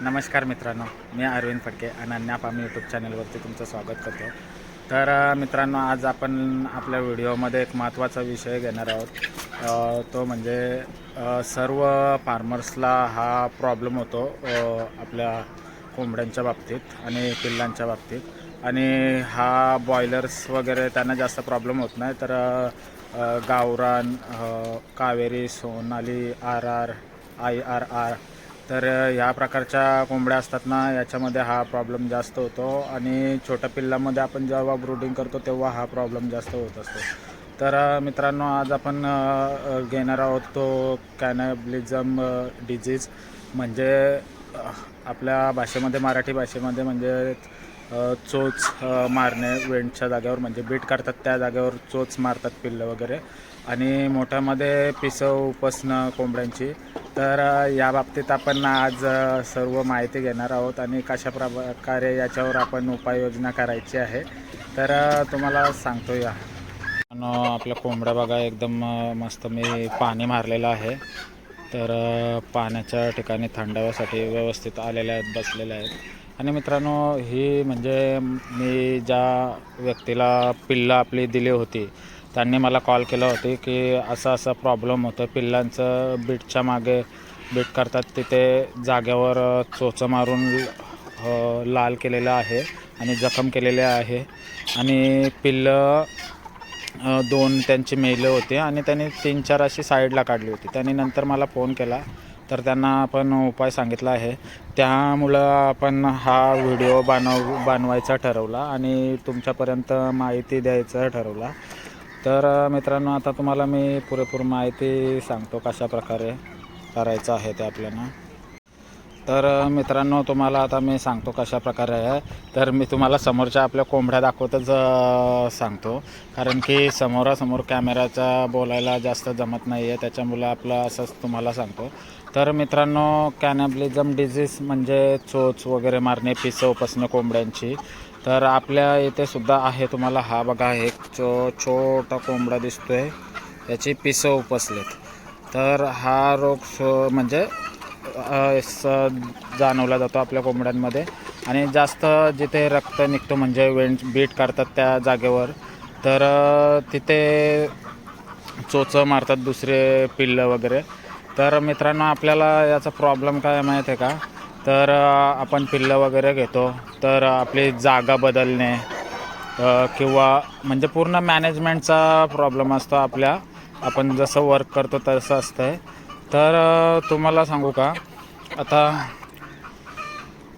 नमस्कार मित्रांनो मी अरविंद फडके अनन्या पामी यूट्यूब चॅनलवरती तुमचं स्वागत करतो. तर मित्रांनो आज आपण आपल्या व्हिडिओमध्ये एक महत्त्वाचा विषय घेणार आहोत. तो म्हणजे सर्व फार्मर्सला हा प्रॉब्लेम होतो आपल्या कोंबड्यांच्या बाबतीत आणि पिल्लांच्या बाबतीत. आणि हा बॉयलर्स वगैरे त्यांना जास्त प्रॉब्लेम होत नाही. तर गावरान Kaveri Sonali R R I R R तर ह्या प्रकारच्या कोंबड्या असतात ना याच्यामध्ये हा प्रॉब्लेम जास्त होतो आणि छोट्या पिल्लामध्ये आपण जेव्हा ब्रूडिंग करतो तेव्हा हा प्रॉब्लेम जास्त होत असतो. तर मित्रांनो आज आपण घेणार आहोत तो कॅनॅब्लिझम डिझीज म्हणजे आपल्या भाषेमध्ये मराठी भाषेमध्ये म्हणजे चोच मारणे वेंटच्या जागेवर म्हणजे बीट करतात त्या जागेवर चोच मारतात पिल्लं वगैरे. आणि मोठ्यामध्ये पिसव उपसणं कोंबड्यांची. तर या बाबतीत आपण आज सर्व माहिती घेणार आहोत आणि कशा प्रकारे याच्यावर आपण उपाययोजना करायची आहे. तर तुम्हाला सांगतो या आपल्या कोंबड्या बघा एकदम मस्त मी पाणी मारलेलं आहे. तर पाण्याच्या ठिकाणी थंडाव्यासाठी व्यवस्थित आलेल्या आहेत बसलेल्या आहेत. आणि मित्रांनो ही म्हणजे मी ज्या व्यक्तीला पिल्लं आपली दिली होती त्यांनी मला कॉल केला होती की असा असा प्रॉब्लेम होतो पिल्लांचं बीटच्या मागे बीट करतात. तिथे जाग्यावर चोचं मारून लाल केलेलं आहे आणि जखम केलेले आहे. आणि पिल्लं दोन त्यांची मेले होते आणि त्यांनी तीन चार अशी साईडला काढली होती. त्यांनी नंतर मला फोन केला. तर त्यांना आपण उपाय सांगितला आहे. त्यामुळं आपण हा व्हिडिओ बनव बनवायचा ठरवला आणि तुमच्यापर्यंत माहिती द्यायचं ठरवला. तर मित्रांनो आता तुम्हाला मी पुरेपूर माहिती सांगतो कशा प्रकारे करायचं आहे ते आपल्याला. तर मित्रांनो तुम्हाला आता मी सांगतो कशा प्रकारे आहे. तर मी तुम्हाला समोरच्या आपल्या कोंबड्या दाखवतच सांगतो. कारण की समोरासमोर कॅमेराचा बोलायला जास्त जमत नाही आहे त्याच्यामुळं आपलं असंच तुम्हाला सांगतो. तर मित्रांनो कॅनॅब्लिझम डिझीज म्हणजे चोच वगैरे मारणे पिसं उपसणे कोंबड्यांची. तर आपल्या इथे सुद्धा आहे तुम्हाला हा बघा एक चो छोटा कोंबडा दिसतोय. याची पिसं उपसलेत. तर हा रोग सो म्हणजे स जाणवला जातो आपल्या कोंबड्यांमध्ये. आणि जास्त जिथे रक्त निघतो म्हणजे वेंट बीट करतात त्या जागेवर तर तिथे चोचं मारतात दुसरे पिल्लं वगैरे. तर मित्रांनो आपल्याला याचा प्रॉब्लेम काय माहीत आहे का? तर आपण पिल्लं वगैरे घेतो. तर आपली जागा बदलणे किंवा म्हणजे पूर्ण मॅनेजमेंटचा प्रॉब्लेम असतो आपल्या. आपण जसं वर्क करतो तसं असतं आहे तर तुम्हाला सांगू का? आता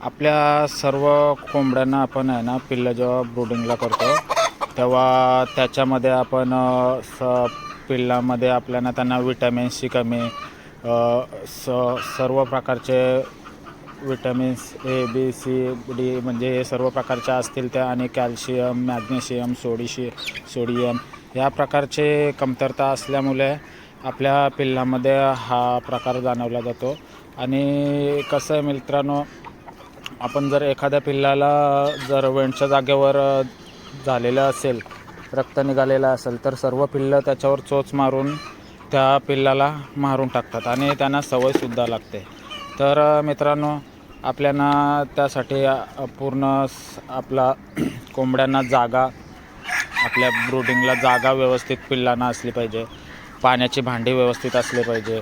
आपल्या सर्व कोंबड्यांना आपण आहे ना पिल्लं जेव्हा ब्रुडिंगला करतो तेव्हा त्याच्यामध्ये आपण स पिल्लामध्ये आपल्याला त्यांना विटॅमिन्सची कमी स सर्व प्रकारचे vitamins A B C D म्हणजे हे सर्व प्रकारच्या असतील त्या आणि कॅल्शियम मॅग्नेशियम सोडिशि सोडियम या प्रकारचे कमतरता असल्यामुळे आपल्या पिल्लामध्ये हा प्रकार जाणवला जातो. आणि कसं आहे मित्रांनो आपण जर एखाद्या पिल्लाला जर वेणच्या जागेवर झालेलं असेल रक्त निघालेलं असेल तर सर्व पिल्लं त्याच्यावर चोच मारून त्या पिल्लाला मारून टाकतात आणि त्यांना सवयसुद्धा लागते. तर मित्रांनो आपल्याला त्यासाठी पूर्ण आपला कोंबड्यांना जागा आपल्या ब्रुडिंगला जागा व्यवस्थित पिल्लांना असली पाहिजे. पाण्याची भांडी व्यवस्थित असली पाहिजे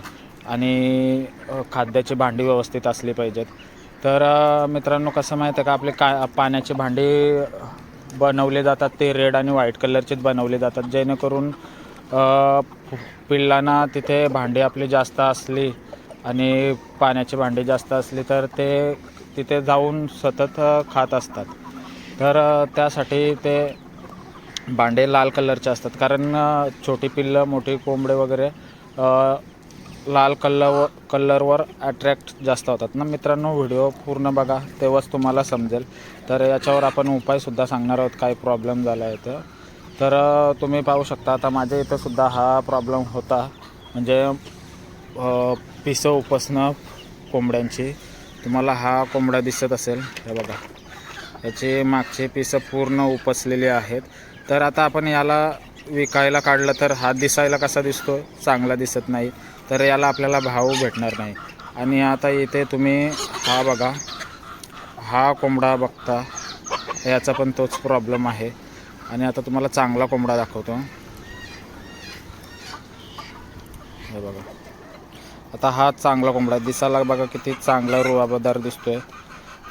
आणि खाद्याची भांडी व्यवस्थित असली पाहिजेत. तर मित्रांनो कसं माहीत आहे का आपले का पाण्याची भांडी बनवले जातात ते रेड आणि व्हाईट कलरचेच बनवले जातात. जेणेकरून पिल्लांना तिथे भांडी आपली जास्त असली आणि पाण्याची भांडी जास्त असली तर ते तिथे जाऊन सतत खात असतात. तर त्यासाठी ते भांडे लाल कलरचे असतात. कारण छोटी पिल्लं मोठी कोंबडे वगैरे लाल कलर कलरवर अट्रॅक्ट जास्त होतात. ना मित्रांनो व्हिडिओ पूर्ण बघा तेव्हाच तुम्हाला समजेल. तर याच्यावर आपण उपायसुद्धा सांगणार आहोत काय प्रॉब्लेम झाला आहे तर तर तुम्ही पाहू शकता आता माझ्या इथंसुद्धा हा प्रॉब्लेम होता. म्हणजे पिसं उपसणं कोंबड्यांची. तुम्हाला हा कोंबडा दिसत असेल. हे बघा. याचे मागचे पिसं पूर्ण उपसलेले आहेत. तर आता आपण याला विकायला काढलं तर हा दिसायला कसा दिसतो? चांगला दिसत नाही. तर याला आपल्याला भाव भेटणार नाही. आणि आता इथे तुम्ही हा बघा. हा कोंबडा बघता. याचा पण तोच प्रॉब्लेम आहे. आणि आता तुम्हाला चांगला कोंबडा दाखवतो. हे बघा. आता हा चांगला कोंबडा दिसायला बघा किती चांगला रुवाबदार दिसतोय.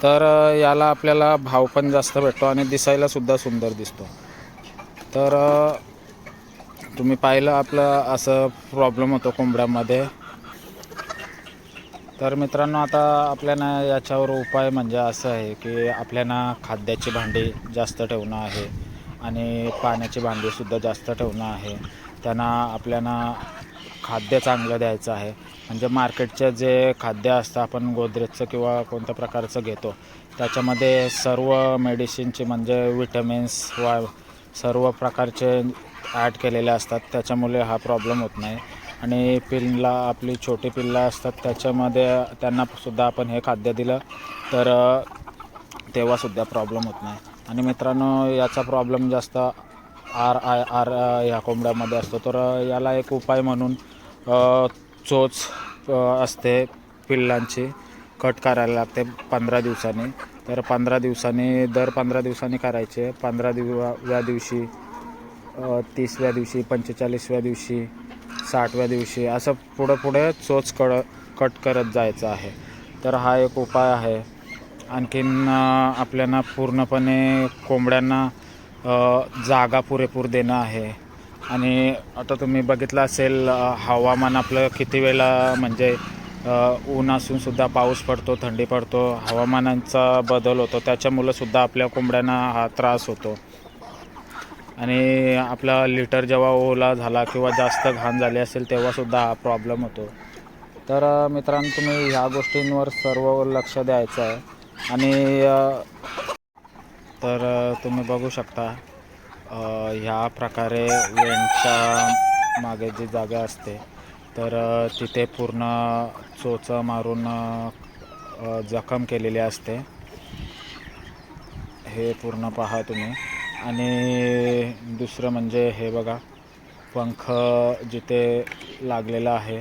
तर याला आपल्याला भाव पण जास्त भेटतो आणि दिसायला सुद्धा सुंदर दिसतो. तर तुम्ही पाहिलं आपलं असं प्रॉब्लेम होतो कोंबड्यामध्ये. तर मित्रांनो आता आपल्याला याच्यावर उपाय म्हणजे असं आहे की आपल्याला खाद्याची भांडी जास्त ठेवणं आहे आणि पाण्याची भांडीसुद्धा जास्त ठेवणं आहे. त्यांना आपल्याला खाद्य चांगलं द्यायचं आहे. म्हणजे मार्केटचे जे खाद्य असतं आपण गोदरेजचं किंवा कोणत्या प्रकारचं घेतो त्याच्यामध्ये सर्व मेडिसिनचे म्हणजे विटॅमिन्स वा सर्व प्रकारचे ॲड केलेले असतात. त्याच्यामुळे हा प्रॉब्लेम होत नाही. आणि पिल्ला आपली छोटी पिल्लं असतात त्याच्यामध्ये त्यांना सुद्धा आपण हे खाद्य दिलं तर तेव्हासुद्धा प्रॉब्लेम होत नाही. आणि मित्रांनो याचा प्रॉब्लेम जास्त आर आय आर ह्या कोंबड्यामध्ये असतो. तर याला एक उपाय म्हणून चोच असते पिल्लांची. कट करायला लागते पंधरा दिवसांनी. तर पंधरा दिवसांनी दर पंधरा दिवसांनी करायचे. पंधरा दिवव्या दिवशी तीसव्या दिवशी पंचेचाळीसव्या दिवशी साठव्या दिवशी असं पुढं पुढे चोच कड कट करत जायचं आहे. तर हा एक उपाय आहे. आणखीन आपल्याला पूर्णपणे कोंबड्यांना जागा पुरेपूर देणं आहे. आणि आता तुम्ही बघितलं असेल हवामान आपलं किती वेळा म्हणजे ऊन असून सुद्धा पाऊस पडतो थंडी पडतो हवामानांचा बदल होतो त्याच्यामुळं सुद्धा आपल्या कोंबड्यांना हा त्रास होतो. आणि आपला लिटर जेव्हा ओला झाला किंवा जास्त घाण झाली असेल तेव्हासुद्धा हा प्रॉब्लेम होतो. तर मित्रांनो तुम्ही ह्या गोष्टींवर सर्व लक्ष द्यायचं आहे. आणि तर तुम्ही बघू शकता ह्या प्रकारे वेणच्या मागे जी जागा असते तर तिथे पूर्ण चोच मारून जखम केलेली असते. हे पूर्ण पहा तुम्ही. आणि दुसरं म्हणजे हे बघा पंख जिथे लागलेला आहे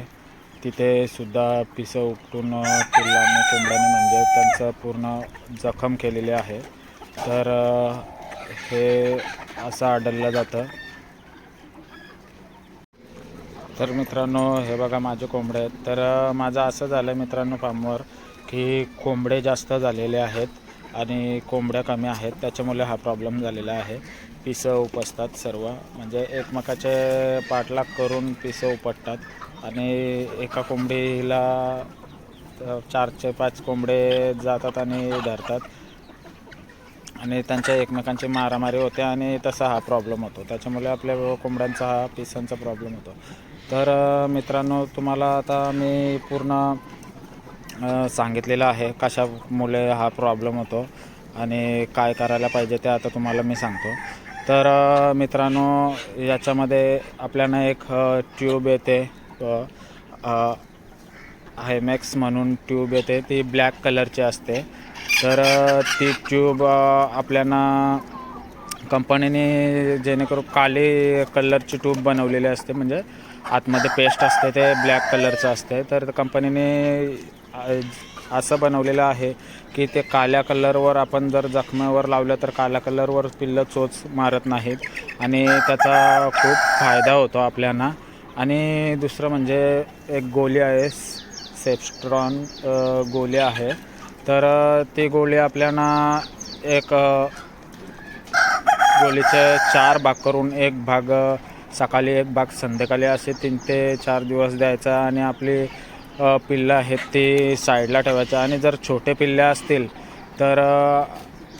तिथे सुद्धा पिसं उपटून पिल्लाने कोंबड्याने म्हणजे त्यांचं पूर्ण जखम केलेली आहे. तर हे असं आढळलं जातं. तर मित्रांनो हे बघा माझे कोंबडे आहेत. तर माझं असं झालं आहे मित्रांनो फार्मवर की कोंबडे जास्त झालेले आहेत आणि कोंबड्या कमी आहेत. त्याच्यामुळे हा प्रॉब्लेम झालेला आहे. पिसं उपसतात सर्व. म्हणजे एकमेकाचे पाठलाग करून पिसं उपटतात. आणि एका कोंबडीला चारचे पाच कोंबडे जातात आणि धरतात. आणि त्यांच्या एकमेकांची मारामारी होते आणि तसा हा प्रॉब्लेम होतो. त्याच्यामुळे आपल्या कोंबड्यांचा हा पिसांचा प्रॉब्लेम होतो. तर मित्रांनो तुम्हाला आता मी पूर्ण सांगितलेलं आहे कशामुळे हा प्रॉब्लेम होतो आणि काय करायला पाहिजे ते आता तुम्हाला मी सांगतो. तर मित्रांनो याच्यामध्ये आपल्याला एक ट्यूब येते हायमॅक्स म्हणून ट्यूब येते. ती ब्लॅक कलरची असते. तर ती ट्यूब आपल्याला कंपनीने जेणेकरून काले कलरची ट्यूब बनवलेली असते. म्हणजे आतमध्ये पेस्ट असते ते ब्लॅक कलरचं असते. तर कंपनीने असं बनवलेलं आहे की ते काल्या कलरवर आपण जर जखमेवर लावलं तर काल्या कलरवर पिल्लं चोच मारत नाहीत. आणि त्याचा खूप फायदा होतो आपल्याला आणि दुसरं म्हणजे एक गोली आहे सेफस्ट्रॉन गोली आहे. तर ती गोळी आपल्याला एक गोळीचे चार भाग करून एक भाग सकाळी एक भाग संध्याकाळी असे तीन ते चार दिवस द्यायचा आणि आपली पिल्लं आहेत ती साईडला ठेवायचं आणि जर छोटे पिल्ले असतील तर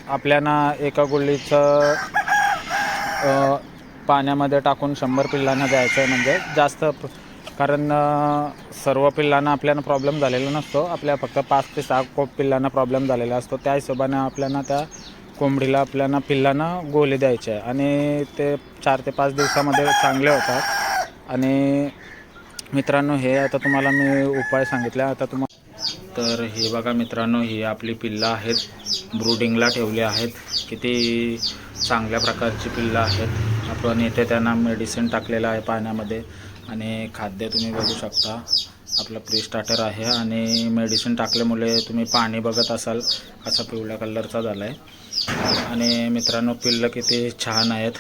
आपल्याला एका गोळीचं पाण्यामध्ये टाकून शंभर पिल्लांना द्यायचं आहे. म्हणजे जास्त कारण सर्व पिल्लांना आपल्याला प्रॉब्लेम झालेला नसतो. आपल्या फक्त पाच ते सहा कोप पिल्लांना प्रॉब्लेम झालेला असतो. त्या हिशोबाने आपल्याला त्या कोंबडीला आपल्याला पिल्लांना गोळी द्यायची आहे. आणि ते चार ते पाच दिवसामध्ये चांगले होतात. आणि मित्रांनो हे आता तुम्हाला मी उपाय सांगितले. आता तुम्हाला तर हे बघा मित्रांनो ही आपली पिल्लं आहेत. ब्रूडिंगला ठेवली आहेत. किती चांगल्या प्रकारची पिल्लं आहेत. आपण इथे त्यांना मेडिसिन टाकलेलं आहे पाण्यामध्ये. आणि खाद्य तुम्ही बघू शकता. आपलं प्री स्टार्टर आहे आणि मेडिसिन टाकल्यामुळे तुम्ही पाणी बघत असाल असा पिवळ्या कलरचा झाला आहे आणि मित्रांनो पिल्लं किती छान आहेत.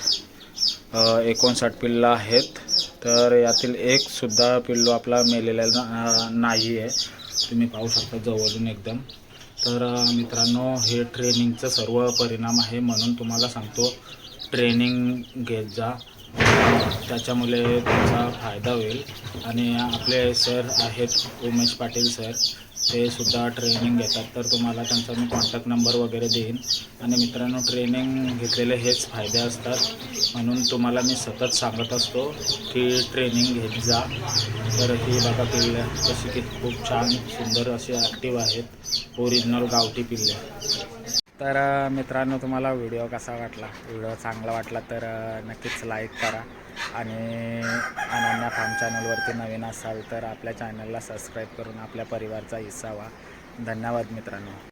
एकोणसाठ पिल्लं आहेत. तर यातील एकसुद्धा पिल्लू आपला मेलेला नाही आहे तुम्ही पाहू शकता जवळून एकदम. तर मित्रांनो हे ट्रेनिंगचं सर्व परिणाम आहे म्हणून तुम्हाला सांगतो. ट्रेनिंग घेत जा. त्याच्यामुळे त्यांचा फायदा होईल. आणि आपले सर आहेत उमेश पाटील सर ते सुद्धा ट्रेनिंग घेतात. तर तुम्हाला त्यांचा मी कॉन्टॅक्ट नंबर वगैरे देईन. आणि मित्रांनो ट्रेनिंग घेतलेले हेच फायदे असतात. म्हणून तुम्हाला मी सतत सांगत असतो की ट्रेनिंग घेत जा. तर ही बघा पिल्ले कशी की खूप छान सुंदर अशी ॲक्टिव्ह आहेत. ओरिजिनल गावठी पिल्ले. तर मित्रांनो तुम्हाला व्हिडिओ कसा वाटला? व्हिडिओ चांगला वाटला तर नक्कीच लाईक करा. आणि अनन्या फार्म चॅनलवरती नवीन असाल तर आपल्या चॅनलला सबस्क्राईब करून आपल्या परिवारचा हिस्सा व्हा. धन्यवाद मित्रांनो.